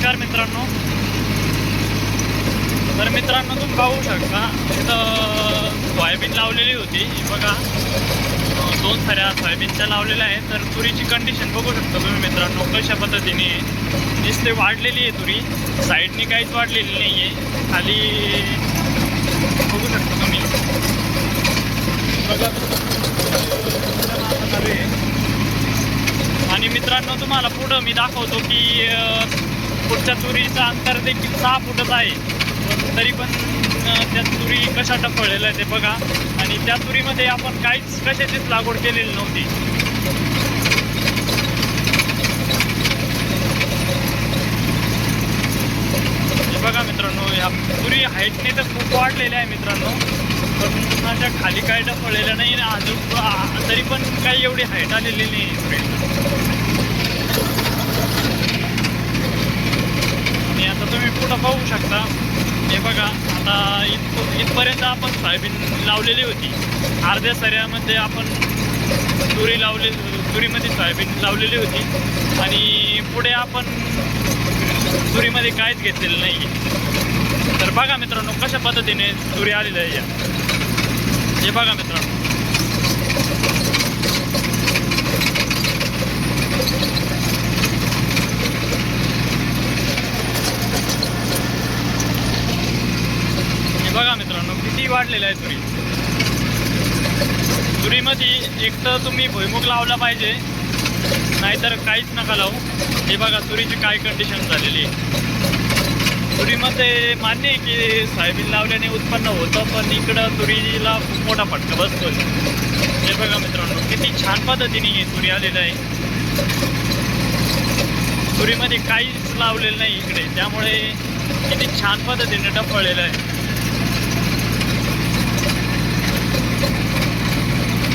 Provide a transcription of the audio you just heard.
नमस्कार मित्रांनो. तर मित्रांनो तुम्ही पाहू शकता इथं सोयाबीन लावलेली होती. बघा दोन साऱ्या सोयाबीनच्या लावलेल्या आहे तर तुरीची कंडिशन बघू शकता तुम्ही मित्रांनो कशा पद्धतीने दिसते वाढलेली आहे तुरी. साईडनी काहीच वाढलेली नाही आहे खाली बघू शकता तुम्ही. बघा. आणि मित्रांनो तुम्हाला पुढं मी दाखवतो की पुढच्या तुरीचं अंतर देखील सहा फुटच आहे. तरी पण त्या तुरी कशा टपळलेल्या आहे ते बघा. आणि त्या तुरीमध्ये आपण काहीच कशाचीच लागवड केलेली नव्हती. बघा मित्रांनो ह्या तुरी हाईटने तर खूप वाढलेल्या आहे मित्रांनो. पण माझ्या खाली काय टपळलेल्या नाही ना अजून तरी पण काही एवढी हाईट आलेली नाही आहे तुरीला. आणि आता तुम्ही शकता. हे बघा आता इथ इथपर्यंत आपण सोयाबीन लावलेली होती. अर्ध्या सऱ्यामध्ये आपण तुरी लावले तुरीमध्ये सोयाबीन लावलेली होती. आणि पुढे आपण तुरीमध्ये काहीच घेतलेलं नाही तर बघा मित्रांनो कशा पद्धतीने तुरी आलेली आहे. हे बघा मित्रांनो हे बघा मित्रांनो किती वाढलेलं आहे तुरी. तुरीमध्ये एक तर तुम्ही भुईमुग लावला पाहिजे नाहीतर काहीच नका लावू. हे बघा तुरीची काय कंडिशन झालेली आहे. तुरीमध्ये मान्य आहे की सोयाबीन लावल्याने उत्पन्न होतं पण इकडं तुरीला खूप मोठा फटका बसतो हे बघा मित्रांनो किती छान पद्धतीने हे तुरी आलेलं आहे. तुरीमध्ये काहीच लावलेलं नाही इकडे त्यामुळे किती छान पद्धतीने टपळलेलं आहे.